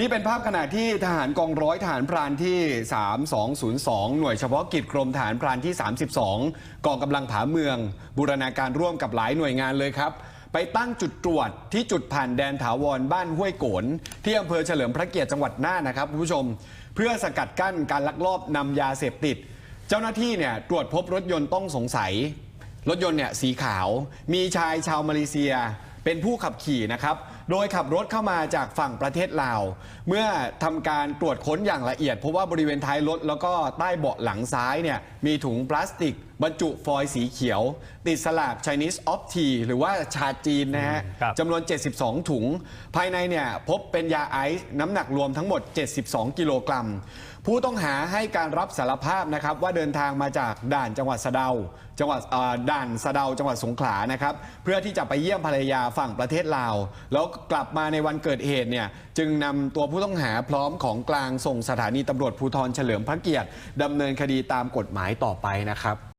นี่เป็นภาพขณะที่ทหารกองร้อยทหารพรานที่ 3202 หน่วยเฉพาะกิจกรมทหารพรานที่ 32 กองกำลังผาเมือง บูรณาการร่วมกับหลายหน่วยงานเลยครับ ไปตั้งจุดตรวจที่จุดผ่านแดนถาวรบ้านห้วยโกน ที่อำเภอเฉลิมพระเกียรติจังหวัดน่านนะครับคุณผู้ชม เพื่อสกัดกั้นการลักลอบนำยาเสพติด เจ้าหน้าที่เนี่ยตรวจพบรถยนต์ต้องสงสัย รถยนต์เนี่ยสีขาว มีชายชาวมาเลเซีย เป็นผู้ขับขี่นะครับ โดยขับรถเข้ามาจากฝั่งประเทศลาว เมื่อทำการตรวจค้นอย่างละเอียด เพราะว่าบริเวณท้ายรถแล้วก็ใต้เบาะหลังซ้ายเนี่ยมีถุงพลาสติก บรรจุฟอยล์สีเขียว ติดสลาก Chinese of Tea หรือว่าชาจีนนะฮะครับจำนวน 72 ถุง ภายในเนี่ยพบเป็นยาไอซ์น้ำหนักรวมทั้งหมด 72 กิโลกรัมผู้ต้องหาให้การรับสารภาพนะครับว่าเดินทางมาจากด่านจังหวัดสะเดาจังหวัดเอ่อด่านสะเดาจังหวัดสงขลานะครับเพื่อที่จะไปเยี่ยมภรรยาฝั่งประเทศลาว แล้วกลับมาในวันเกิดเหตุเนี่ยจึงนำตัวผู้ต้องหาพร้อมของกลางส่งสถานีตำรวจภูธรเฉลิมพระเกียรติดำเนินคดีตามกฎหมายต่อไปนะครับ